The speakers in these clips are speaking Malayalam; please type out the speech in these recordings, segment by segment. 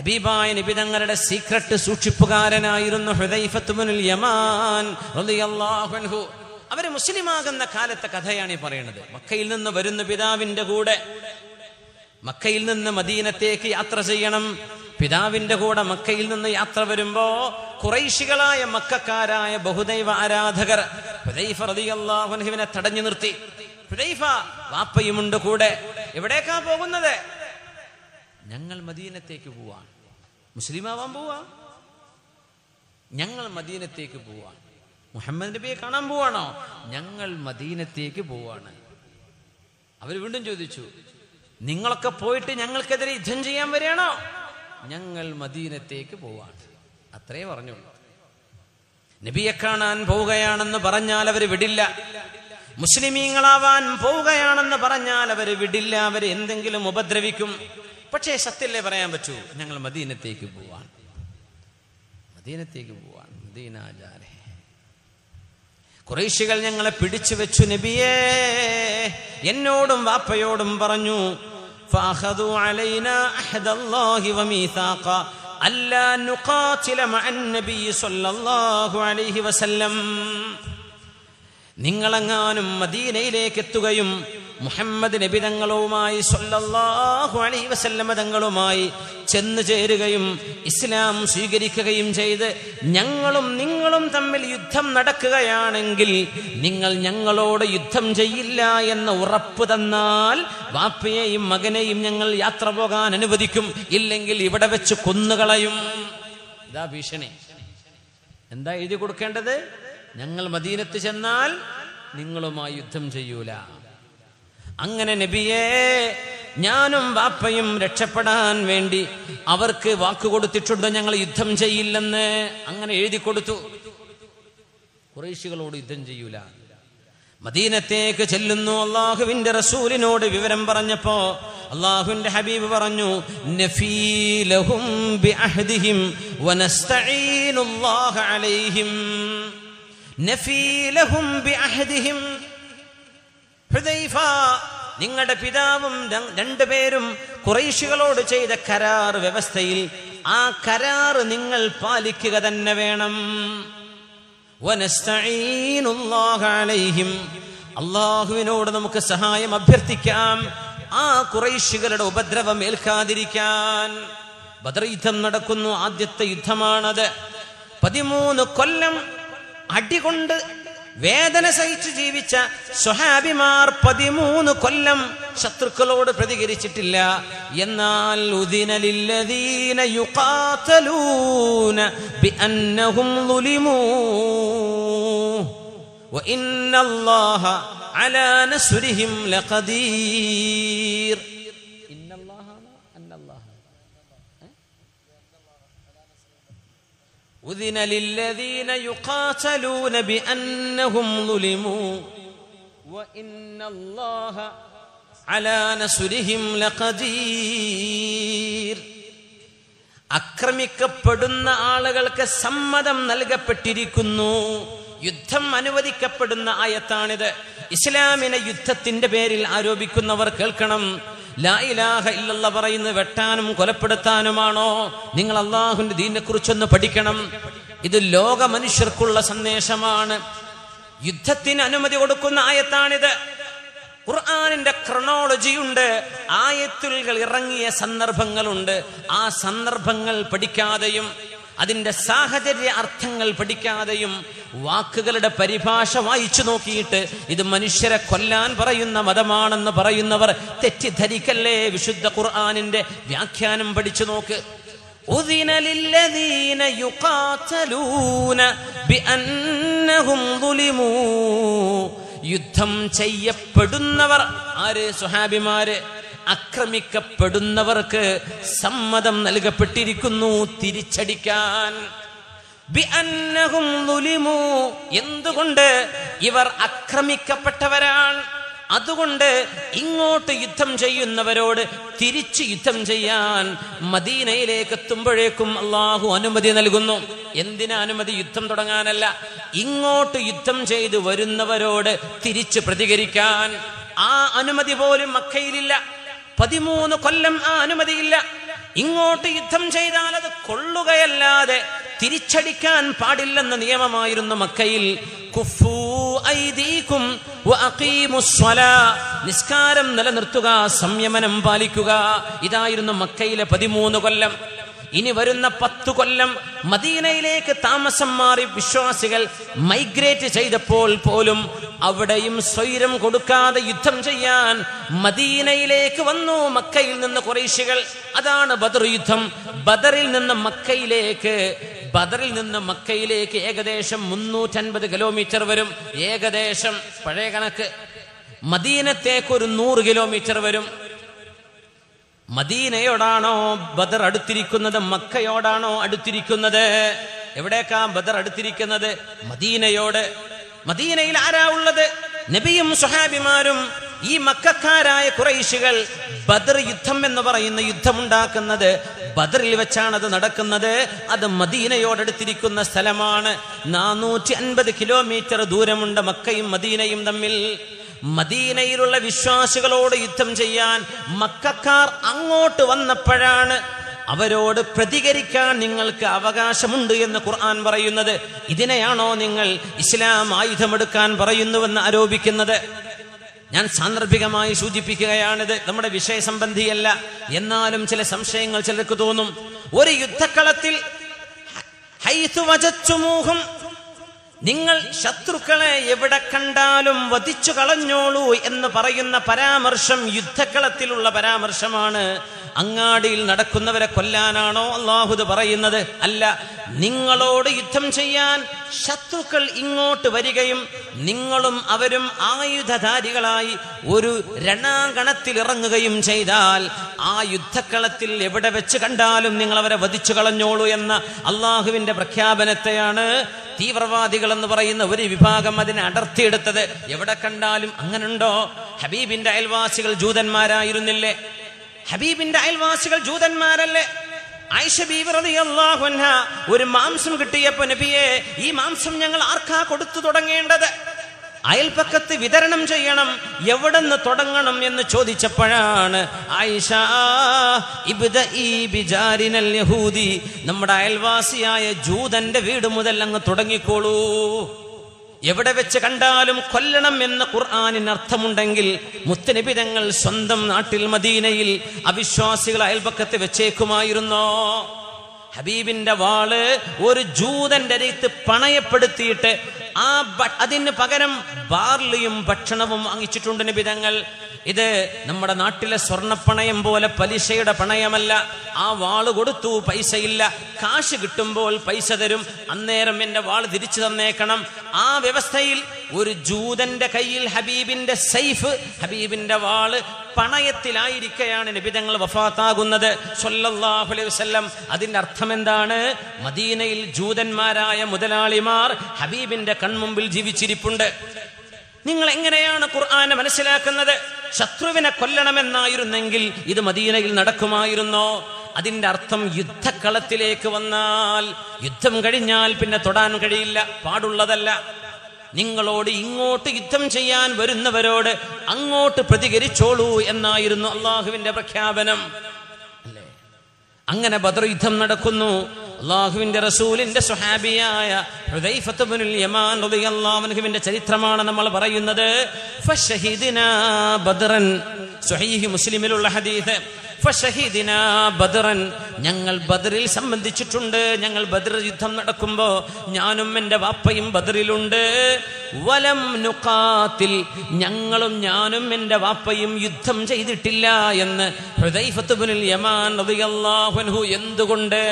ഹബീബായ നബി തങ്ങളുടെ സീക്രട്ട് സൂക്ഷിപ്പുകാരനായിരുന്നു ഹുദൈഫത്തുബനുൽ യമാൻ റളിയല്ലാഹു അവർ മുസ്ലിമാകുന്ന കാലത്തെ കഥയാണ് ഈ പറയുന്നത് മക്കയിൽ നിന്ന് വരുന്ന പിതാവിന്റെ കൂടെ മക്കയിൽ നിന്ന് മദീനത്തേക്ക് യാത്ര ചെയ്യണം. പിതാവിന്റെ കൂടെ മക്കയിൽ നിന്ന് യാത്ര വരുമ്പോ കുറൈശികളായ മക്കാരായ ബഹുദൈവ ആരാധകർ ഹുദൈഫ തടഞ്ഞു നിർത്തി. ഹുദൈഫ വാപ്പയുമുണ്ട് കൂടെ. എവിടേക്കാ പോകുന്നത്? ഞങ്ങൾ മദീനത്തേക്ക് പോവാൻ. മുസ്ലിമാവാൻ പോവാ ഞങ്ങൾ മദീനത്തേക്ക് പോവാൻ. മുഹമ്മദ് നബിയെ കാണാൻ പോവാണോ? ഞങ്ങൾ മദീനത്തേക്ക് പോവാണ്. അവർ വീണ്ടും ചോദിച്ചു നിങ്ങളൊക്കെ പോയിട്ട് ഞങ്ങൾക്കെതിരെ യുദ്ധം ചെയ്യാൻ വരികയാണോ? ഞങ്ങൾ മദീനത്തേക്ക് പോവാണ്. അത്രേ പറഞ്ഞുള്ളൂ. നബിയെ കാണാൻ പോവുകയാണെന്ന് പറഞ്ഞാൽ അവർ വിടില്ല. മുസ്ലിമീങ്ങളാവാൻ പോവുകയാണെന്ന് പറഞ്ഞാൽ അവർ വിടില്ല. അവർ എന്തെങ്കിലും ഉപദ്രവിക്കും. പക്ഷേ സത്യല്ലേ പറയാൻ പറ്റൂ? ഞങ്ങൾ മദീനത്തേക്ക് പോവാൻ മദീനത്തേക്ക് പോവാൻ മദീനാചാരെ കുറേശികൾ ഞങ്ങളെ പിടിച്ചു വെച്ചു നബിയേ. എന്നോടും വാപ്പയോടും പറഞ്ഞു നിങ്ങളെങ്ങാനും മദീനയിലേക്ക് എത്തുകയും മുഹമ്മദ് നബി തങ്ങളുമായി സല്ലല്ലാഹു അലൈ വസല്ലമ തങ്ങളുമായി ചെന്നു ചേരുകയും ഇസ്ലാം സ്വീകരിക്കുകയും ചെയ്ത് ഞങ്ങളും നിങ്ങളും തമ്മിൽ യുദ്ധം നടക്കുകയാണെങ്കിൽ നിങ്ങൾ ഞങ്ങളോട് യുദ്ധം ചെയ്യില്ല എന്ന ഉറപ്പ് തന്നാൽ വാപ്പയെയും മകനെയും ഞങ്ങൾ യാത്ര പോകാൻ അനുവദിക്കും. ഇല്ലെങ്കിൽ ഇവിടെ വെച്ച് കൊന്നുകളയും. ഇതാ ഭീഷണി. എന്താ എഴുതി കൊടുക്കേണ്ടത്? ഞങ്ങൾ മദീനത്ത് ചെന്നാൽ നിങ്ങളുമായി യുദ്ധം ചെയ്യൂല. അങ്ങനെ നബിയേ ഞാനും വാപ്പയും രക്ഷപ്പെടാൻ വേണ്ടി അവർക്ക് വാക്ക് കൊടുത്തിട്ടുണ്ട്. ഞങ്ങൾ യുദ്ധം ചെയ്യില്ലെന്ന് അങ്ങനെ എഴുതി കൊടുത്തു. കുറേശികളോട് യുദ്ധം ചെയ്യൂല. മദീനത്തേക്ക് ചെല്ലുന്നു. അള്ളാഹുവിന്റെ റസൂലിനോട് വിവരം പറഞ്ഞപ്പോ അള്ളാഹുവിന്റെ ഹബീബ് പറഞ്ഞു നഫീലഹും നിങ്ങളുടെ പിതാവും രണ്ടുപേരും കുറേശികളോട് ചെയ്ത കരാർ വ്യവസ്ഥയിൽ ആ കരാർ നിങ്ങൾ പാലിക്കുക തന്നെ വേണം. അള്ളാഹുവിനോട് നമുക്ക് സഹായം അഭ്യർത്ഥിക്കാം. ആ കുറേശികളുടെ ഉപദ്രവം ഏൽക്കാതിരിക്കാൻ. ബദർ യുദ്ധം നടക്കുന്നു. ആദ്യത്തെ യുദ്ധമാണത്. പതിമൂന്ന് കൊല്ലം അടികൊണ്ട് വേദന സഹിച്ച് ജീവിച്ച സ്വഹാബിമാർ പതിമൂന്ന് കൊല്ലം ശത്രുക്കളോട് പ്രതികരിച്ചിട്ടില്ല എന്നാൽ ഉദിനലില്ലദീന യുഖാതലൂന ബിഅന്നഹും ളുലിമൂ وإن الله على نصرهم لقدير أذن للذين يقاتلون بأنهم ظلموا وإن الله على نصرهم لقدير ആക്രമിക്കപ്പെടുന്ന ആളുകൾക്ക് സമ്മതം നൽകപ്പെട്ടിരിക്കുന്നു യുദ്ധം അനുവദിക്കപ്പെടുന്ന ആയത്താണിത് ഇസ്ലാമിനെ യുദ്ധത്തിന്റെ പേരിൽ ആരോപിക്കുന്നവർ കേൾക്കണം ലാ ഇലാഹ ഇല്ലല്ല പറയുന്നത് വെട്ടാനും കൊലപ്പെടുത്താനുമാണോ? നിങ്ങൾ അള്ളാഹുവിന്റെ ദീനെ കുറിച്ചൊന്ന് പഠിക്കണം. ഇത് ലോക മനുഷ്യർക്കുള്ള സന്ദേശമാണ്. യുദ്ധത്തിന് അനുമതി കൊടുക്കുന്ന ആയത്താണിത്. ഖുർആാനിന്റെ ക്രൊണോളജി ഉണ്ട് ആയത്തുകൾ ഇറങ്ങിയ സന്ദർഭങ്ങളുണ്ട്. ആ സന്ദർഭങ്ങൾ പഠിക്കാതെയും അതിന്റെ സാഹചര്യ അർത്ഥങ്ങൾ പഠിക്കാതെയും വാക്കുകളുടെ പരിഭാഷ വായിച്ചു നോക്കിയിട്ട് ഇത് മനുഷ്യരെ കൊല്ലാൻ പറയുന്ന മതമാണെന്ന് പറയുന്നവർ തെറ്റിദ്ധരിക്കല്ലേ വിശുദ്ധ ഖുർആാനിന്റെ വ്യാഖ്യാനം പഠിച്ചു നോക്ക് أذن للذين يقاتلون بأنهم ظلموا യുദ്ധം ചെയ്യപ്പെടുന്നവർ ആര് സുഹാബിമാര് ആക്രമിക്കപ്പെടുന്നവർക്ക് സമ്മതം നൽകപ്പെട്ടിരിക്കുന്നു തിരിച്ചടിക്കാൻ. എന്തുകൊണ്ട് ഇവർ ആക്രമിക്കപ്പെട്ടവരാണ്? അതുകൊണ്ട് ഇങ്ങോട്ട് യുദ്ധം ചെയ്യുന്നവരോട് തിരിച്ച് യുദ്ധം ചെയ്യാൻ മദീനയിലേക്ക് എത്തുമ്പോഴേക്കും അള്ളാഹു അനുമതി നൽകുന്നു. എന്തിനാ അനുമതി യുദ്ധം തുടങ്ങാനല്ല? ഇങ്ങോട്ട് യുദ്ധം ചെയ്ത് വരുന്നവരോട് തിരിച്ച് പ്രതികരിക്കാൻ. ആ അനുമതി പോലും മക്കയിലില്ല. പതിമൂന്ന് കൊല്ലം ആ അനുമതിയില്ല ഇങ്ങോട്ട് യുദ്ധം ചെയ്താൽ അത് കൊള്ളുകയല്ലാതെ തിരിച്ചടിക്കാൻ പാടില്ലെന്ന നിയമമായിരുന്നു മക്കയിൽ. നിസ്കാരം നിലനിർത്തുക സംയമനം പാലിക്കുക. ഇതായിരുന്നു മക്കയിലെ പതിമൂന്ന് കൊല്ലം. ഇനി വരുന്ന പത്തു കൊല്ലം മദീനയിലേക്ക് താമസം മാറി വിശ്വാസികൾ മൈഗ്രേറ്റ് ചെയ്തപ്പോൾ പോലും അവിടെയും സ്വൈരം കൊടുക്കാതെ യുദ്ധം ചെയ്യാൻ മദീനയിലേക്ക് വന്നു മക്കയിൽ നിന്ന് കുറേശികൾ. അതാണ് ബദർ യുദ്ധം. ബദറിൽ നിന്ന് മക്കയിലേക്ക് ബദറിൽ നിന്ന് മക്കയിലേക്ക് ഏകദേശം മുന്നൂറ്റൻപത് കിലോമീറ്റർ വരും. ഏകദേശം പഴയ കണക്ക്. മദീനത്തേക്ക് ഒരു നൂറ് കിലോമീറ്റർ വരും. മദീനയോടാണോ ബദർ അടുത്തിരിക്കുന്നത്? മക്കയോടാണോ അടുത്തിരിക്കുന്നത്? എവിടേക്കാ ബദർ അടുത്തിരിക്കുന്നത്? മദീനയോട്. മദീനയിൽ ആരാ ഉള്ളത്? നബിയും സുഹാബിമാരും ഈ മക്കാരായ കുറൈശികൾ ബദർ യുദ്ധം എന്ന് പറയുന്ന യുദ്ധം ഉണ്ടാക്കുന്നത് ബദറിൽ വെച്ചാണ് അത് നടക്കുന്നത്. അത് മദീനയോടടുത്തിരിക്കുന്ന സ്ഥലമാണ്. നാനൂറ്റി അൻപത് കിലോമീറ്റർ ദൂരമുണ്ട് മക്കയും മദീനയും തമ്മിൽ. മദീനയിലുള്ള വിശ്വാസികളോട് യുദ്ധം ചെയ്യാൻ മക്കാർ അങ്ങോട്ട് വന്നപ്പോഴാണ് അവരോട് പ്രതികരിക്കാൻ നിങ്ങൾക്ക് അവകാശമുണ്ട് എന്ന് ഖുർആൻ പറയുന്നത്. ഇതിനെയാണോ നിങ്ങൾ ഇസ്ലാം ആയുധമെടുക്കാൻ പറയുന്നുവെന്ന് ആരോപിക്കുന്നത്? ഞാൻ സാന്ദർഭികമായി സൂചിപ്പിക്കുകയാണിത്. നമ്മുടെ വിഷയ സംബന്ധിയല്ല എന്നാലും ചില സംശയങ്ങൾ ചിലർക്ക് തോന്നും. ഒരു യുദ്ധക്കളത്തിൽ നിങ്ങൾ ശത്രുക്കളെ എവിടെ കണ്ടാലും വധിച്ചു കളഞ്ഞോളൂ എന്ന് പറയുന്ന പരാമർശം യുദ്ധക്കളത്തിലുള്ള പരാമർശമാണ്. അങ്ങാടിയിൽ നടക്കുന്നവരെ കൊല്ലാനാണോ അള്ളാഹുദ് പറയുന്നത്? അല്ല നിങ്ങളോട് യുദ്ധം ചെയ്യാൻ ശത്രുക്കൾ ഇങ്ങോട്ട് വരികയും നിങ്ങളും അവരും ആയുധധാരികളായി ഒരു രണാങ്കണത്തിൽ ഇറങ്ങുകയും ചെയ്താൽ ആ യുദ്ധക്കളത്തിൽ എവിടെ വെച്ച് കണ്ടാലും നിങ്ങൾ അവരെ വധിച്ചു കളഞ്ഞോളൂ എന്ന അള്ളാഹുവിന്റെ പ്രഖ്യാപനത്തെയാണ് തീവ്രവാദികൾ എന്ന് പറയുന്ന ഒരു വിഭാഗം അതിനെ അടർത്തിയെടുത്തത്. എവിടെ കണ്ടാലും അങ്ങനുണ്ടോ? ഹബീബിന്റെ അയൽവാസികൾ ജൂതന്മാരായിരുന്നില്ലേ? ഹബീബിന്റെ അയൽവാസികൾ ജൂതന്മാരല്ലേ? ഒരു മാംസം കിട്ടിയപ്പോ നബിയെ ഈ മാംസം ഞങ്ങൾ ആർക്കാ കൊടുത്തു തുടങ്ങേണ്ടത്? അയൽപ്പക്കത്ത് വിതരണം ചെയ്യണം എവിടെന്ന് തുടങ്ങണം എന്ന് ചോദിച്ചപ്പോഴാണ് ആയിഷ നമ്മുടെ അയൽവാസിയായ ജൂതന്റെ വീട് മുതൽ അങ്ങ് തുടങ്ങിക്കോളൂ. എവിടെ വെച്ച് കണ്ടാലും കൊല്ലണം എന്ന ഖുർആാനിന് അർത്ഥമുണ്ടെങ്കിൽ മുത്തനബി തങ്ങൾ സ്വന്തം നാട്ടിൽ മദീനയിൽ അവിശ്വാസികൾ അയൽപക്കത്ത് വെച്ചേക്കുമായിരുന്നോ? ഹബീബിന്റെ വാൾ ഒരു ജൂതന്റെ രീത്ത് പണയപ്പെടുത്തിയിട്ട് ആ അതിന് പകരം ബാർലിയും ഭക്ഷണവും വാങ്ങിച്ചിട്ടുണ്ട് നിബിതങ്ങൾ ഇത് നമ്മുടെ നാട്ടിലെ സ്വർണപ്പണയം പോലെ പലിശയുടെ പണയമല്ല. ആ വാൾ കൊടുത്തു പൈസയില്ല. കാശ് കിട്ടുമ്പോൾ പൈസ തരും. അന്നേരം എന്റെ വാൾ തിരിച്ചു തന്നേക്കണം. ആ വ്യവസ്ഥയിൽ ഒരു ജൂതന്റെ കയ്യിൽ ഹബീബിന്റെ സൈഫ് ഹബീബിന്റെ വാൾ പണയത്തിലായിരിക്കെയാണ് നിബിതങ്ങൾ വഫാത്താകുന്നത്. സല്ലല്ലാഹു അലൈഹി അതിന്റെ അർത്ഥം എന്താണ്? മദീനയിൽ ജൂതന്മാരായ മുതലാളിമാർ ഹബീബിന്റെ കൺമുമ്പിൽ ജീവിച്ചിരിപ്പുണ്ട്. നിങ്ങൾ എങ്ങനെയാണ് ഖുർആാനെ മനസ്സിലാക്കുന്നത്? ശത്രുവിനെ കൊല്ലണമെന്നായിരുന്നെങ്കിൽ ഇത് മദീനയിൽ നടക്കുമായിരുന്നോ? അതിന്റെ അർത്ഥം യുദ്ധക്കളത്തിലേക്ക് വന്നാൽ യുദ്ധം കഴിഞ്ഞാൽ പിന്നെ തൊടാൻ കഴിയില്ല പാടുള്ളതല്ല. നിങ്ങളോട് ഇങ്ങോട്ട് യുദ്ധം ചെയ്യാൻ വരുന്നവരോട് അങ്ങോട്ട് പ്രതികരിച്ചോളൂ എന്നായിരുന്നു അള്ളാഹുവിന്റെ പ്രഖ്യാപനം. അങ്ങനെ ബദർ യുദ്ധം നടക്കുന്നു. അള്ളാഹുവിന്റെ റസൂലിന്റെ സുഹാബിയായ ഹുദൈഫത്ത് യമാൻ ചരിത്രമാണ് നമ്മൾ പറയുന്നത്. ബദറൻ സ്വഹീഹ് മുസ്ലിമിലുള്ള ഹദീസ്. ബദ്റൻ. ഞങ്ങൾ ബദറിൽ സംബന്ധിച്ചിട്ടുണ്ട്. ഞങ്ങൾ ബദർ യുദ്ധം നടക്കുമ്പോ ഞാനും എന്റെ വാപ്പയും ബദറിലുണ്ട്. വലം നുക്കാത്തിൽ ഞങ്ങളും ഞാനും എന്റെ വാപ്പയും യുദ്ധം ചെയ്തിട്ടില്ല എന്ന് ഹുദൈഫത്ത് ഇബ്നുൽ യമാൻ എന്തുകൊണ്ട്?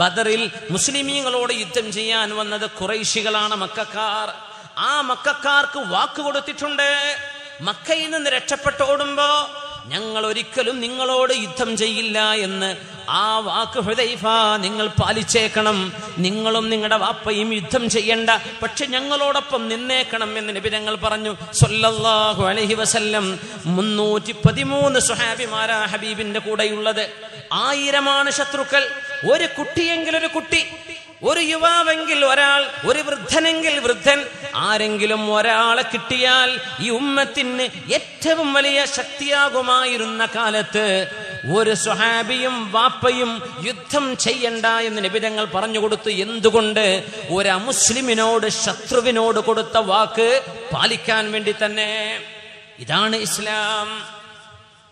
ബദറിൽ മുസ്ലിമീങ്ങളോട് യുദ്ധം ചെയ്യാൻ വന്നത് കുറൈശികളാണ് മക്കാർ. ആ മക്കാർക്ക് വാക്ക് കൊടുത്തിട്ടുണ്ട്. മക്കയിൽ നിന്ന് രക്ഷപ്പെട്ടോടുമ്പോ ഞങ്ങൾ ഒരിക്കലും നിങ്ങളോട് യുദ്ധം ചെയ്യില്ല എന്ന് ആ വാക്ക് ഹൃദൈഫ നിങ്ങൾ പാലിച്ചേക്കണം. നിങ്ങളും നിങ്ങളുടെ വാപ്പയും യുദ്ധം ചെയ്യണ്ട. പക്ഷെ ഞങ്ങളോടൊപ്പം നിന്നേക്കണം എന്ന് നബി ഞങ്ങൾ പറഞ്ഞു. സൊല്ലാഹു അലൈഹി വസല്ലം. മുന്നൂറ്റി പതിമൂന്ന് സുഹാബിമാരാ ഹബീബിന്റെ കൂടെയുള്ളത്. ആയിരമാണ് ശത്രുക്കൾ. ഒരു കുട്ടിയെങ്കിലൊരു കുട്ടി. ഒരു യുവാവെങ്കിൽ ഒരാൾ ഒരു വൃദ്ധനെങ്കിൽ വൃദ്ധൻ ആരെങ്കിലും ഒരാളെ കിട്ടിയാൽ ഈ ഉമ്മത്തിന് ഏറ്റവും വലിയ ശക്തിയാകുമായിരുന്ന കാലത്ത് ഒരു സ്വഹാബിയും വാപ്പയും യുദ്ധം ചെയ്യണ്ട എന്ന് നിബിധങ്ങൾ പറഞ്ഞു കൊടുത്തു എന്തുകൊണ്ട് ഒരു അമുസ്ലിമിനോട് ശത്രുവിനോട് കൊടുത്ത വാക്ക് പാലിക്കാൻ വേണ്ടി തന്നെ? ഇതാണ് ഇസ്ലാം.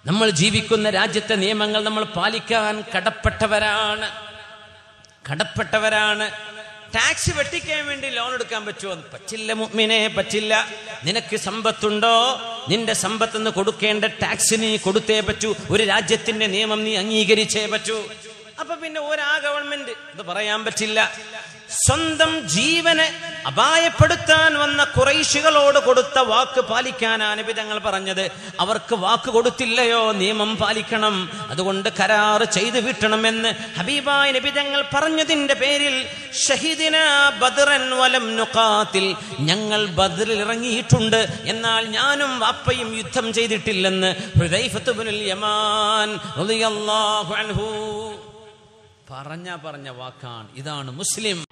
നമ്മൾ ജീവിക്കുന്ന രാജ്യത്തെ നിയമങ്ങൾ നമ്മൾ പാലിക്കാൻ കടപ്പെട്ടവരാണ്. കടപ്പെട്ടവരാണ്. ടാക്സ് വെട്ടിക്കാൻ വേണ്ടി ലോൺ എടുക്കാൻ പറ്റുമോ? പറ്റില്ല മുമ്മിനെ പറ്റില്ല. നിനക്ക് സമ്പത്തുണ്ടോ? നിന്റെ സമ്പത്ത് കൊടുക്കേണ്ട ടാക്സ് നീ കൊടുത്തേ പറ്റൂ. ഒരു രാജ്യത്തിന്റെ നിയമം നീ അംഗീകരിച്ചേ പറ്റൂ. അപ്പൊ പിന്നെ ഒരാ ഗവൺമെന്റ് ഇത് പറയാൻ പറ്റില്ല. സ്വന്തം ജീവനെ അപായപ്പെടുത്താൻ വന്ന കുറൈശികളോട് കൊടുത്ത വാക്ക് പാലിക്കാനാണ് വിധങ്ങൾ പറഞ്ഞത്. അവർക്ക് വാക്ക് കൊടുത്തില്ലയോ? നിയമം പാലിക്കണം. അതുകൊണ്ട് കരാറ് ചെയ്തു വിട്ടണമെന്ന് ഹബീബായ നിബിതങ്ങൾ പറഞ്ഞതിന്റെ പേരിൽ ഷഹീദിന ബദ്രൻ വലം നുഖാത്തിൽ ഞങ്ങൾ ബദറിൽ ഇറങ്ങിയിട്ടുണ്ട്. എന്നാൽ ഞാനും വാപ്പയും യുദ്ധം ചെയ്തിട്ടില്ലെന്ന് യമാൻ പറഞ്ഞ പറഞ്ഞ വാക്കാണ്. ഇതാണ് മുസ്ലിം.